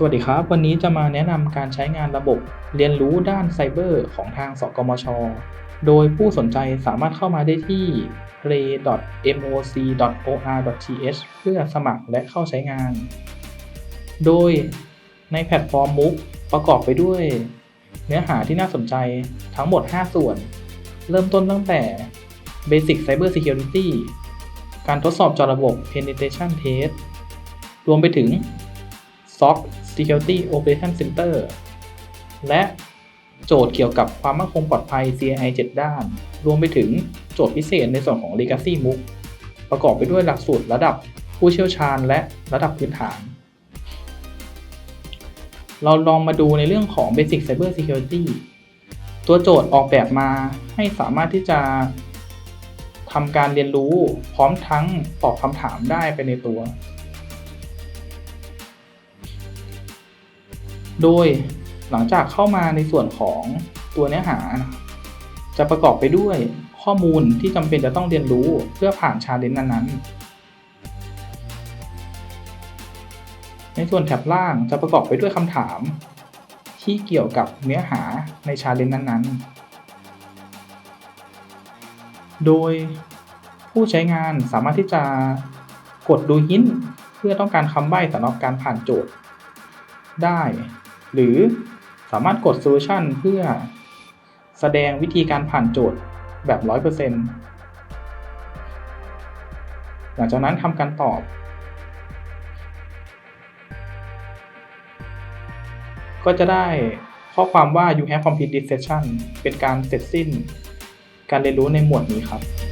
สวัสดีครับ วันนี้จะมาแนะนำการใช้งานระบบเรียนรู้ด้านไซเบอร์ของทางสกมช โดยผู้สนใจสามารถเข้ามาได้ที่ play.moc.or.th เพื่อสมัครและเข้าใช้งาน โดยในแพลตฟอร์มมุกประกอบไปด้วย เนื้อหาที่น่าสนใจทั้งหมด 5 ส่วน เริ่มต้นตั้งแต่ Basic Cyber Security การทดสอบจอระบบ Penetration Test รวมไปถึง SOC Security Operation Center และโจทย์เกี่ยวกับความมั่นคงปลอดภัย CI 7 ด้าน รวมไปถึงโจทย์พิเศษในส่วนของ Legacy MOOC ประกอบไปด้วยหลักสูตรระดับผู้เชี่ยวชาญและระดับพื้นฐาน เราลองมาดูในเรื่องของ Basic Cyber Security ตัวโจทย์ออกแบบมาให้สามารถที่จะทำการเรียนรู้พร้อมทั้งตอบคำถามได้ไปในตัว โดยหลังจากเข้ามาในส่วนของตัวเนื้อหา จะประกอบไปด้วยข้อมูลที่จำเป็นจะต้องเรียนรู้เพื่อผ่านชาเลนจ์นั้นๆ ในส่วนแถบล่างจะประกอบไปด้วยคำถาม ที่เกี่ยวกับเนื้อหาในชาเลนจ์นั้นๆ โดยผู้ใช้งานสามารถที่จะกดดูหินเพื่อต้องการคำใบ้สำหรับการผ่านโจทย์ได้ หรือสามารถกด Solution เพื่อแสดงวิธีการผ่านโจทย์แบบ 100%หลังจากนั้นทำการตอบ ก็จะได้ข้อความว่า you have completed this session เป็นการเสร็จสิ้น การเรียนรู้ในหมวดนี้ครับ